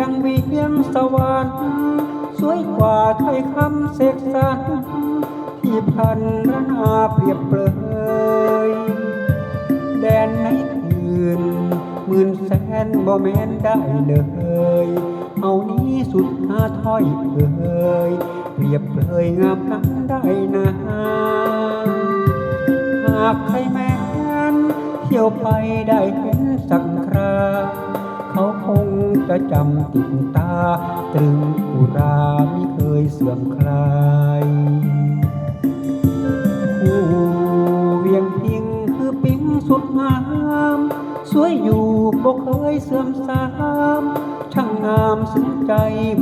ดังวิเวียงสวรรค์สวยกว่าใคยคำเสกสรรที่พันรนาเปรียบเปรยแดนไหนอื่นหมื่นแสนบ่แม่นได้เลย เอานี้สุดหาถ้อยเอ่ยเปรียบเลยงามนั้นได้นะหากใครแม้นเที่ยวไปได้เห็นสักครา เขาคงจะจำติดตา ตรึงอุรามิเคยเสื่อมคลายผู้เวียงพิงคือปิงสุดงาม สวยอยู่บ่เคยเสื่อมสามช่างงามสุดใจ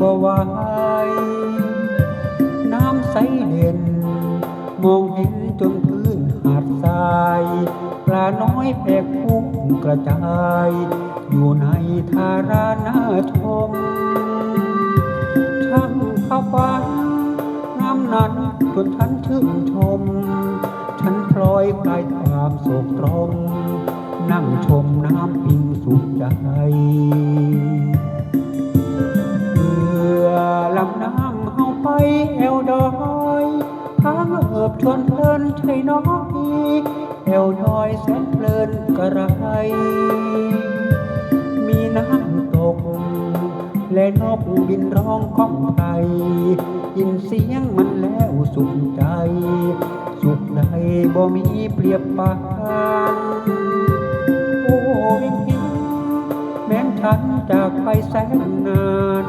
บ่ไหวน้ำใสเด่น มองเห็นจนพื้นหาดทราย ปลาน้อยแพกพุ่ง กระจาย อยู่ในทารานาชม ช่างเข้าฟังน้ำนั้นจนฉันชื่นชม ฉันพลอยคลายความโศกตรม นั่งชมน้ำปิงสุขใจเมื่อลำน้ำเฮาไปแอวดอยทางเอิบชวนเพลินใช่น้อย แอวดอยแสนเพลินกระไรมีน้ำตก และนกบินร้องก้องไพรยินเสียงมันแล้วสุขใจ สุขใดบ่มีเปรียบปานโอ้เพียงพิงแม้นฉันจากไปแสนนาน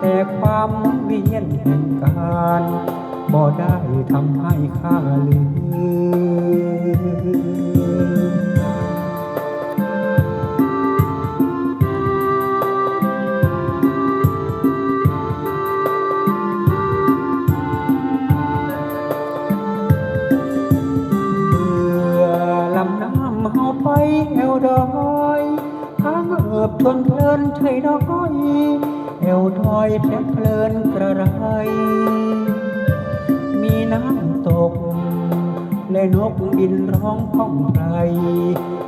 แต่ความเวียนแห่งการบ่ได้ทำให้ข้าลืม ฮาไปแอวดอยทางเอิบชวนเพลินใช่ดอยแอวดอยแพลเพลินกระไรมีน้ำตก และนกบินร้องข้องไพร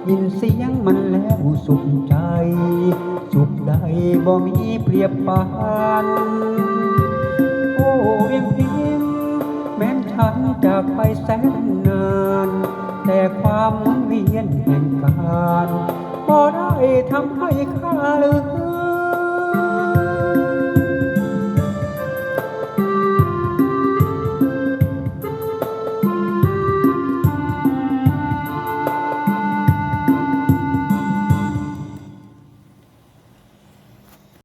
ยินเสียงมันแล้วสุขใจ สุขใดบ่มีเปรียบปานโอ้เวียงพิงแม้นฉันจากไปแสน นเวียนแห่งการบ่ได้ทำให้ข้าลืม